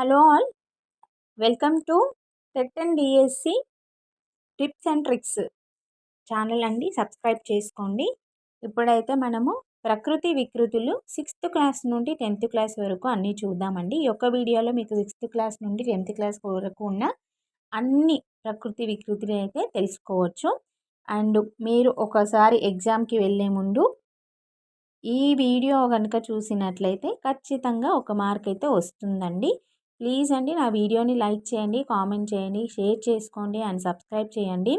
Hello all. Welcome to TET and DSC tips and tricks channel అండి. Subscribe చేసుకోండి. ఇప్పుడైతే మనము ప్రకృతి వికృతులు సిక్స్త్ క్లాస్ నుండి టెన్త్ క్లాస్ వరకు అన్నీ చూద్దామండి. ఈ యొక్క వీడియోలో మీకు సిక్స్త్ క్లాస్ నుండి టెన్త్ క్లాస్ వరకు ఉన్న అన్ని ప్రకృతి వికృతులు అయితే తెలుసుకోవచ్చు. అండ్ మీరు ఒకసారి ఎగ్జామ్కి వెళ్ళే ముందు ఈ వీడియో కనుక చూసినట్లయితే ఖచ్చితంగా ఒక మార్క్ అయితే వస్తుందండి. ప్లీజ్ అండి నా వీడియోని లైక్ చేయండి కామెంట్ చేయండి షేర్ చేసుకోండి అండ్ సబ్స్క్రైబ్ చేయండి.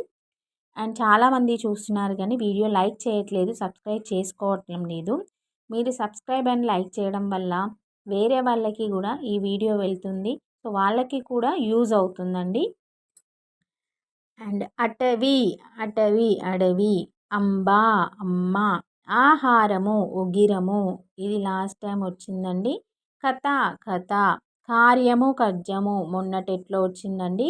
అండ్ చాలామంది చూస్తున్నారు కానీ వీడియో లైక్ చేయట్లేదు సబ్స్క్రైబ్ చేసుకోవటం లేదు. మీరు సబ్స్క్రైబ్ అండ్ లైక్ చేయడం వల్ల వేరే వాళ్ళకి కూడా ఈ వీడియో వెళ్తుంది. సో వాళ్ళకి కూడా యూజ్ అవుతుందండి. అండ్ అటవీ అటవీ అడవి అంబా అమ్మ ఆహారము ఉగిరము ఇది లాస్ట్ టైం వచ్చిందండి. కథ కథ. కార్యము కజ్జము మొన్నటెట్లో వచ్చిందండి.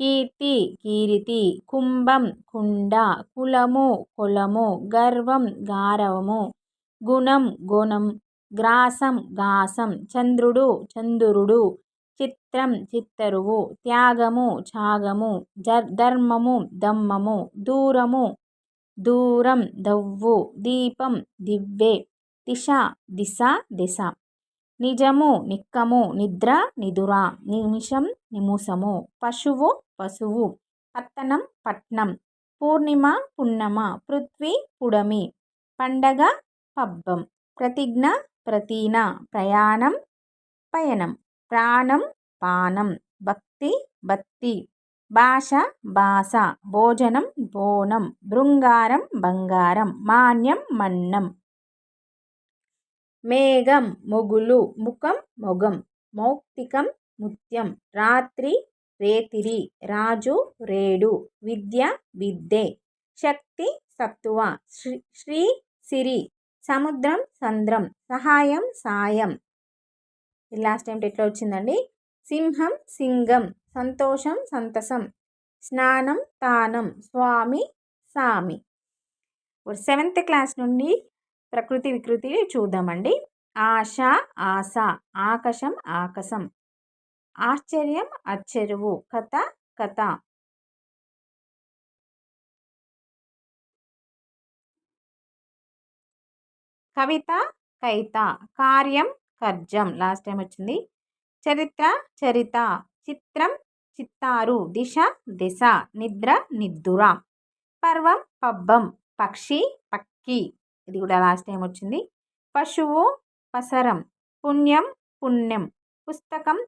కీర్తి కీరితి కుంభం కుండ కులము కులము గర్వం గారవము గుణం గుణం గ్రాసం గాసం చంద్రుడు చంద్రుడు చిత్రం చిత్తరువు త్యాగము ఛాగము ధర్మము దమ్మము దూరము దూరం దవ్వు దీపం దివ్వే దిశ దిశ దిశ. నిజము నిక్కము నిద్ర నిదుర నిమిషం నిముసము పశువు పశువు పత్తనం పట్నం పూర్ణిమ పున్నమ పృథ్వీ పుడమి పండగ పబ్బం ప్రతిజ్ఞ ప్రతీన ప్రయాణం పయనం ప్రాణం పానం భక్తి బత్తి భాష భాష భోజనం బోనం బృంగారం బంగారం మాన్యం మన్నం మేఘం మొగులు ముఖం మొగం మౌక్తికం ముత్యం రాత్రి రేతిరి రాజు రేడు విద్య విద్దే శక్తి సత్తువ శ్రీ శ్రీ సిరి సముద్రం సంద్రం సహాయం సాయం. లాస్ట్ టైం ఎట్లా వచ్చిందండి. సింహం సింగం సంతోషం సంతసం స్నానం తానం స్వామి సామి. సెవెంత్ క్లాస్ నుండి ప్రకృతి వికృతి చూద్దామండి. ఆశ ఆశ ఆకాశం ఆకాశం. ఆశ్చర్యం అచ్చరువు. కథ కథ. కవిత కైత కార్యం కర్జం. లాస్ట్ టైం వచ్చింది. చరిత్ర చరిత. చిత్రం చిత్తారు. దిశ దిశ. నిద్ర నిద్దుర. పర్వం పబ్బం. పక్షి పక్కి. ఇది కూడా లాస్ట్ టైం వచ్చింది. పశువు పసరం పుణ్యం పుణ్యం పుస్తకం